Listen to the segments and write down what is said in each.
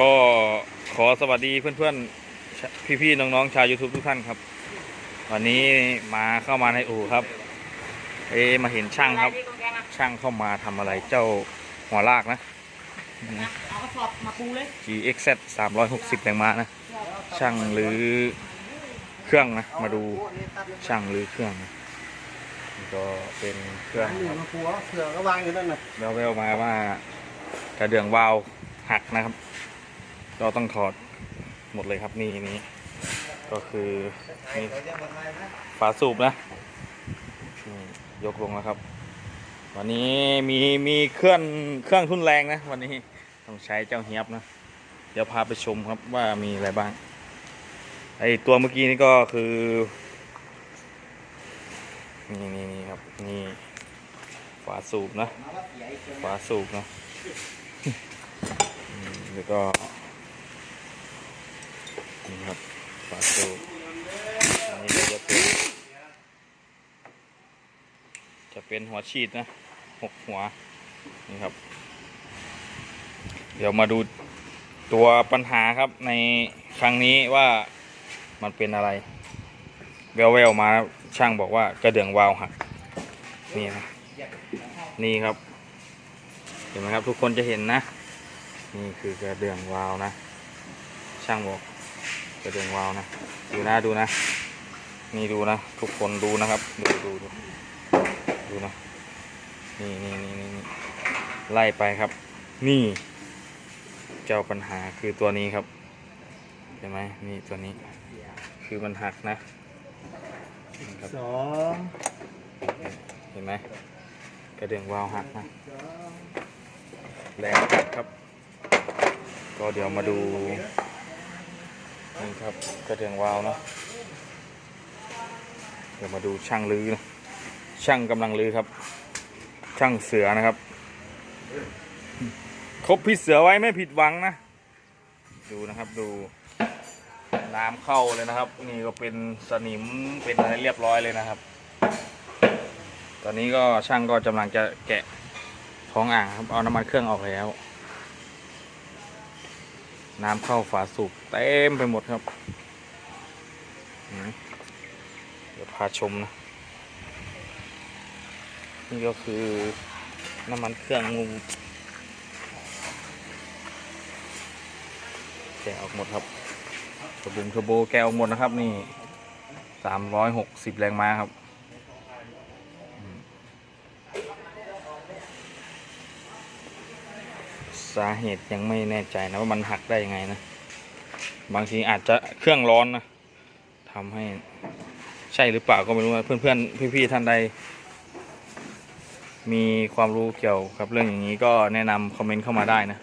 ก็ขอสวัสดีเพื่อนๆ พี่ๆ น้องๆ ชาว YouTube ทุกท่านครับ วันนี้มาเข้ามาในอู่ครับ เอะมาเห็นช่างครับ ช่างเข้ามาทำอะไรเจ้าหัวลากนะ เอากระสอบมาปูเลย GXZ 360แรงม้านะ ช่างหรือเครื่องนะ มาดูช่างหรือเครื่องนะนี่ก็เป็นเครื่องหนึ่งครับมาปัวเสือก็วางอยู่นั่นน่ะแววๆมาว่ากระเดื่องวาล์วหักนะครับ ก็ต้องถอดหมดเลยครับนี่นี่ก็คือนี่ฝาสูบนะนี่ยกลงแล้วครับ วันนี้มีมีเครื่องเครื่องทุนแรงนะ วันนี้ต้องใช้เจ้าเฮียบนะ เดี๋ยวพาไปชมครับว่ามีอะไรบ้างไอตัวเมื่อกี้นี่ก็คือนี่นี่นี่ครับนี่ฝาสูบนะฝาสูบนะแล้วก็ นี่ครับฝาสูบอันนี้ก็จะเป็น จะเป็นหัวฉีดนะหกหัว นี่ครับ เดี๋ยวมาดูตัวปัญหาครับในครั้งนี้ว่ามันเป็นอะไร แววๆมาช่างบอกว่ากระเดื่องวาล์วหักนี่นะนี่ครับ เห็นไหมครับทุกคนจะเห็นนะ นี่คือกระเดื่องวาล์วนะ ช่างบอก กระเดื่องวาวนะ ดูนะดูนะ นี่ดูนะ ทุกคนดูนะครับ ดูดูดูดูนะ นี่นี่นี่นี่ไล่ไปครับ นี่ เจ้าปัญหาคือตัวนี้ครับ เห็นไหมนี่ตัวนี้ คือมันหักนะสองเห็นไหมกระเดื่องวาวหักนะแรงครับ ก็เดี๋ยวมาดู นี่ครับกระเดื่องวาวเนาะเดี๋ยวมาดูช่างลือนะช่างกำลังลือครับ ช่างเสือนะครับคบพี่เสือไว้ไม่ผิดหวังนะ ดูนะครับดูน้ำเข้าเลยนะครับ นี่ก็เป็นสนิมเป็นอะไรเรียบร้อยเลยนะครับ ตอนนี้ก็ช่างก็กำลังจะแกะท้องอ่างครับเอาน้ำมันเครื่องออกแล้ว น้ำเข้าฝาสูบเต็มไปหมดครับ เดี๋ยวพาชมนะ นี่ก็คือน้ำมันเครื่องงูแกะออกหมดครับกระบุงเทอร์โบแกะออกหมดนะครับนี่สามร้อยหกสิบแรงม้าครับ สาเหตุยังไม่แน่ใจนะว่ามันหักได้ยังไงนะ บางทีอาจจะเครื่องร้อนนะทำให้ใช่หรือเปล่าก็ไม่รู้นะเพื่อนๆพี่ๆท่านใด มีความรู้เกี่ยวกับเรื่องอย่างนี้ก็แนะนำคอมเมนต์เข้ามาได้นะ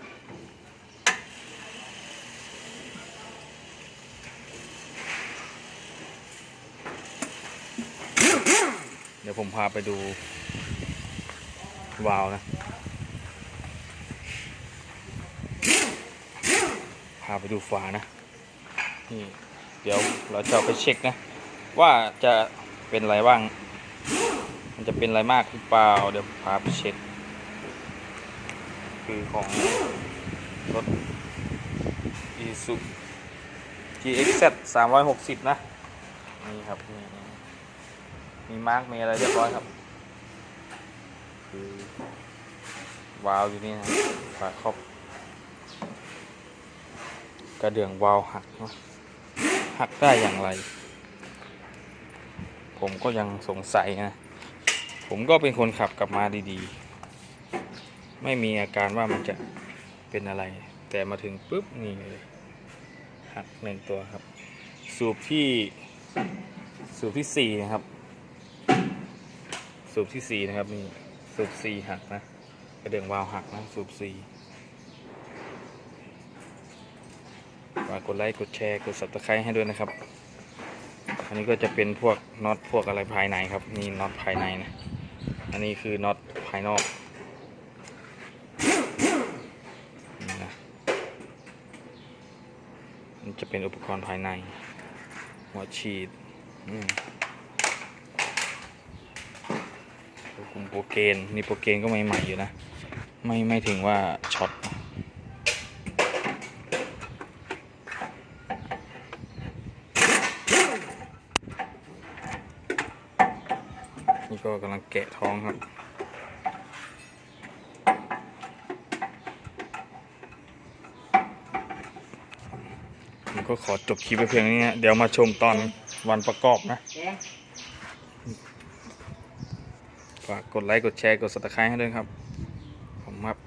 เดี๋ยวผมพาไปดูวาล์วนะาไปดูฝานะ นี่ เดี๋ยวเราจะไปเช็คนะ ว่าจะเป็นอะไรบ้าง มันจะเป็นอะไรมากหรือเปล่า เดี๋ยวพาไปเช็ค คือของรถ Isuzu GXZ 360 นะ นี่ครับนี่นี่มีมาร์กมีอะไรเรียบร้อยครับ คือวาล์วอยู่นี่นะฝาครอบ กระเดื่องวาล์วหักเนอะหักได้อย่างไร ผมก็ยังสงสัยนะ ผมก็เป็นคนขับกลับมาดีๆ ไม่มีอาการว่ามันจะเป็นอะไร แต่มาถึงปุ๊บนี่เลยหักหนึ่งตัวครับ สูบที่สูบที่สี่นะครับ สูบที่สี่นะครับนี่สูบสี่หักนะกระเดื่องวาล์วหักนะสูบสี่ ฝากกดไลค์กดแชร์กด subscribe ให้ด้วยนะครับ อันนี้ก็จะเป็นพวกน็อตพวกอะไรภายในครับ นี่น็อตภายในนะอันนี้คือน็อตภายนอกนี่นะมันจะเป็นอุปกรณ์ภายใน หัวฉีดอืมควบคุมโปรเกนนี่โปรเกนก็ใหม่ๆอยู่นะ ไม่ไม่ถึงว่าช็อต นี่ก็กำลังแกะท้องครับ ผมก็ขอจบคลิปไปเพียงนี้นะเดี๋ยวมาชมตอนวันประกอบนะ ฝากกดไลค์ กดแชร์ กด s ับ s c r i b e ให้ด้วยครับ ผมครับ